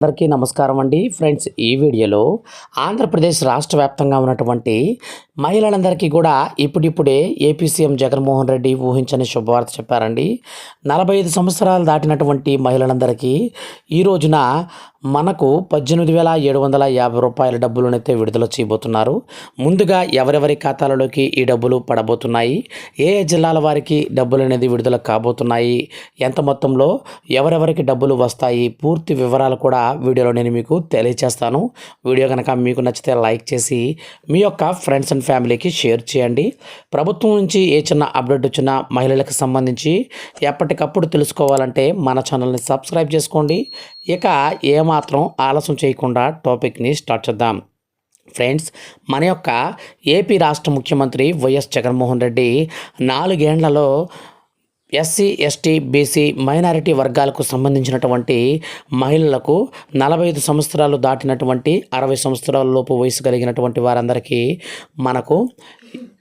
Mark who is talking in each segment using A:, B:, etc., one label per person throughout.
A: అందరికీ నమస్కారం అండి. ఫ్రెండ్స్ ఈ వీడియోలో ఆంధ్రప్రదేశ్ రాష్ట్ర వ్యాప్తంగా ఉన్నటువంటి మహిళలందరికీ కూడా ఇప్పుడిప్పుడే ఏపీ సీఎం జగన్మోహన్ రెడ్డి ఊహించని శుభవార్త చెప్పారండి. నలభై ఐదు సంవత్సరాలు దాటినటువంటి మహిళలందరికీ ఈ రోజున మనకు పద్దెనిమిది వేల ఏడు వందల యాభై రూపాయల డబ్బులనైతే విడుదల చేయబోతున్నారు. ముందుగా ఎవరెవరి ఖాతాలలోకి ఈ డబ్బులు పడబోతున్నాయి? ఏ ఏ జిల్లాల వారికి డబ్బులు అనేది విడుదల కాబోతున్నాయి? ఎంత మొత్తంలో ఎవరెవరికి డబ్బులు వస్తాయి? పూర్తి వివరాలు కూడా వీడియోలో నేను మీకు తెలియజేస్తాను వీడియో కనుక మీకు నచ్చితే లైక్ చేసి మీ యొక్క ఫ్రెండ్స్ అండ్ ఫ్యామిలీకి షేర్ చేయండి. ప్రభుత్వం నుంచి ఏ చిన్న అప్డేట్ వచ్చినా మహిళలకు సంబంధించి ఎప్పటికప్పుడు తెలుసుకోవాలంటే మన ఛానల్ని సబ్స్క్రైబ్ చేసుకోండి. ఇక ఏమాత్రం ఆలస్యం చేయకుండా టాపిక్ని స్టార్ట్ చేద్దాం. ఫ్రెండ్స్ మన యొక్క ఏపీ రాష్ట్ర ముఖ్యమంత్రి వైఎస్ జగన్మోహన్ రెడ్డి నాలుగేండ్లలో ఎస్సీ ఎస్టీ బీసీ మైనారిటీ వర్గాలకు సంబంధించినటువంటి మహిళలకు నలభై ఐదు సంవత్సరాలు దాటినటువంటి అరవై సంవత్సరాల లోపు వయసు కలిగినటువంటి వారందరికీ మనకు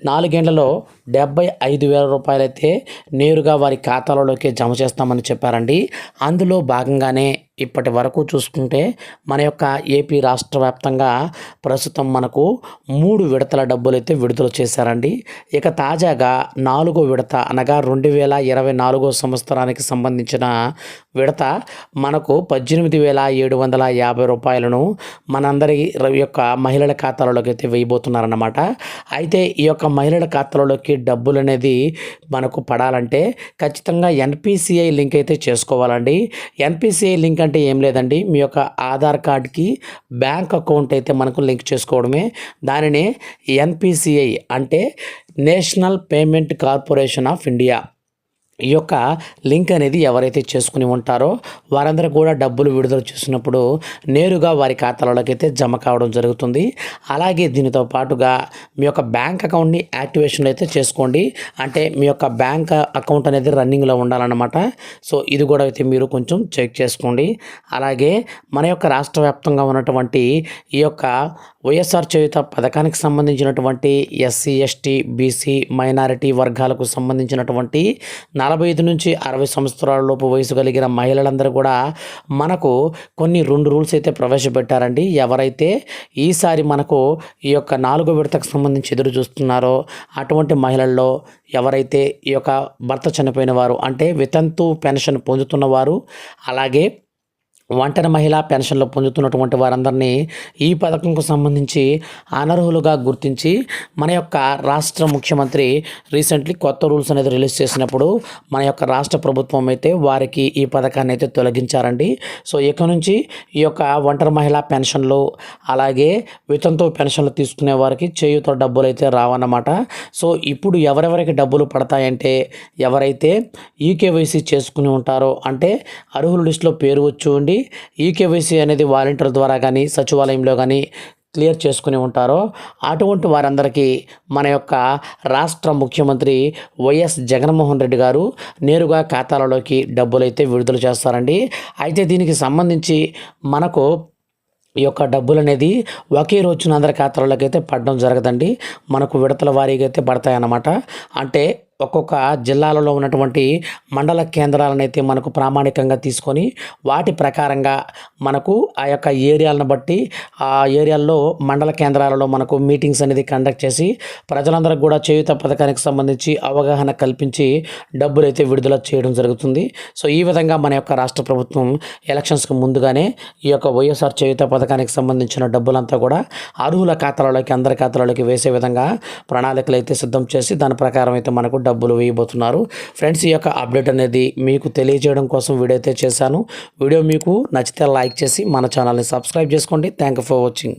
A: నాలుగేండ్లలో డెబ్బై ఐదు వేల రూపాయలైతే నేరుగా వారి ఖాతాలలోకి జమ చేస్తామని చెప్పారండి. అందులో భాగంగానే ఇప్పటి వరకు చూసుకుంటే మన యొక్క ఏపీ రాష్ట్ర వ్యాప్తంగా ప్రస్తుతం మనకు మూడు విడతల డబ్బులు అయితే విడుదల చేశారండి. ఇక తాజాగా నాలుగో విడత అనగా రెండు వేల ఇరవై నాలుగో సంవత్సరానికి సంబంధించిన విడత మనకు పద్దెనిమిది వేల ఏడు వందల యాభై రూపాయలను మనందరి యొక్క మహిళల ఖాతాలలోకి అయితే వేయబోతున్నారన్నమాట. అయితే ఈ యొక్క మహిళల ఖాతాలలోకి డబ్బులు అనేది మనకు పడాలంటే ఖచ్చితంగా ఎన్పిసిఐ లింక్ అయితే చేసుకోవాలండి. ఎన్పిసిఐ లింక్ అంటే ఏం లేదండి. మీ యొక్క ఆధార్ కార్డ్కి బ్యాంక్ అకౌంట్ అయితే మనకు లింక్ చేసుకోవడమే. దానిని ఎన్పిసిఐ అంటే national payment corporation of India. ఈ యొక్క లింక్ అనేది ఎవరైతే చేసుకుని ఉంటారో వారందరూ కూడా డబ్బులు విడుదల చేసినప్పుడు నేరుగా వారి ఖాతాలలోకి అయితే జమ కావడం జరుగుతుంది. అలాగే దీనితో పాటుగా మీ యొక్క బ్యాంక్ అకౌంట్ని యాక్టివేషన్లో అయితే చేసుకోండి. అంటే మీ యొక్క బ్యాంక్ అకౌంట్ అనేది రన్నింగ్లో ఉండాలన్నమాట. సో ఇది కూడా అయితే మీరు కొంచెం చెక్ చేసుకోండి. అలాగే మన యొక్క రాష్ట్ర వ్యాప్తంగా ఉన్నటువంటి ఈ యొక్క వైఎస్ఆర్ చేయుత పథకానికి సంబంధించినటువంటి ఎస్సీ ఎస్టీ బీసీ మైనారిటీ వర్గాలకు సంబంధించినటువంటి నలభై ఐదు నుంచి అరవై సంవత్సరాల లోపు వయసు కలిగిన మహిళలందరూ కూడా మనకు కొన్ని రెండు రూల్స్ అయితే ప్రవేశపెట్టారండి. ఎవరైతే ఈసారి మనకు ఈ యొక్క నాలుగో విడతకు సంబంధించి ఎదురు చూస్తున్నారో అటువంటి మహిళల్లో ఎవరైతే ఈ యొక్క భర్త చనిపోయిన వారు అంటే వితంతు పెన్షన్ పొందుతున్నవారు అలాగే ఒంటరి మహిళా పెన్షన్లు పొందుతున్నటువంటి వారందరినీ ఈ పథకంకు సంబంధించి అనర్హులుగా గుర్తించి మన యొక్క రాష్ట్ర ముఖ్యమంత్రి రీసెంట్లీ కొత్త రూల్స్ అనేది రిలీజ్ చేసినప్పుడు మన యొక్క రాష్ట్ర ప్రభుత్వం అయితే వారికి ఈ పథకాన్ని అయితే తొలగించారండి. సో ఇక నుంచి ఈ యొక్క ఒంటరి మహిళా పెన్షన్లు అలాగే వితంతు పెన్షన్లు తీసుకునే వారికి చేయుతో డబ్బులు అయితే రావన్నమాట. సో ఇప్పుడు ఎవరెవరికి డబ్బులు పడతాయంటే ఎవరైతే ఈకేవైసీ చేసుకుని ఉంటారో అంటే అర్హుల లిస్టులో పేరు వచ్చి ఉండి ఈకేవైసీ అనేది వాలంటీర్ ద్వారా కానీ సచివాలయంలో కానీ క్లియర్ చేసుకుని ఉంటారో అటువంటి వారందరికీ మన యొక్క రాష్ట్ర ముఖ్యమంత్రి వైఎస్ జగన్మోహన్ రెడ్డి గారు నేరుగా ఖాతాలలోకి డబ్బులు అయితే విడుదల చేస్తారండి. అయితే దీనికి సంబంధించి మనకు ఈ యొక్క డబ్బులు అనేది ఒకే రోజున అందరి ఖాతాలలోకి అయితే పడడం జరగదండి. మనకు విడతల వారీగా అయితే పడతాయన్నమాట. అంటే ఒక్కొక్క జిల్లాలలో ఉన్నటువంటి మండల కేంద్రాలను అయితే మనకు ప్రామాణికంగా తీసుకొని వాటి ప్రకారంగా మనకు ఆ యొక్క ఏరియాలను బట్టి ఆ ఏరియాల్లో మండల కేంద్రాలలో మనకు మీటింగ్స్ అనేది కండక్ట్ చేసి ప్రజలందరికీ కూడా చేయుత పథకానికి సంబంధించి అవగాహన కల్పించి డబ్బులు అయితే విడుదల చేయడం జరుగుతుంది. సో ఈ విధంగా మన యొక్క రాష్ట్ర ప్రభుత్వం ఎలక్షన్స్కి ముందుగానే ఈ యొక్క వైఎస్ఆర్ చేయుత పథకానికి సంబంధించిన డబ్బులంతా కూడా అర్హుల ఖాతాలలోకి అందరి ఖాతాలలోకి వేసే విధంగా ప్రణాళికలు అయితే సిద్ధం చేసి దాని ప్రకారం అయితే మనకు డబ్బులు వేయబోతున్నారు. ఫ్రెండ్స్ ఈ యొక్క అప్డేట్ అనేది మీకు తెలియజేయడం కోసం వీడియో అయితే చేశాను. వీడియో మీకు నచ్చితే లైక్ చేసి మన ఛానల్ని సబ్స్క్రైబ్ చేసుకోండి. Thank for watching.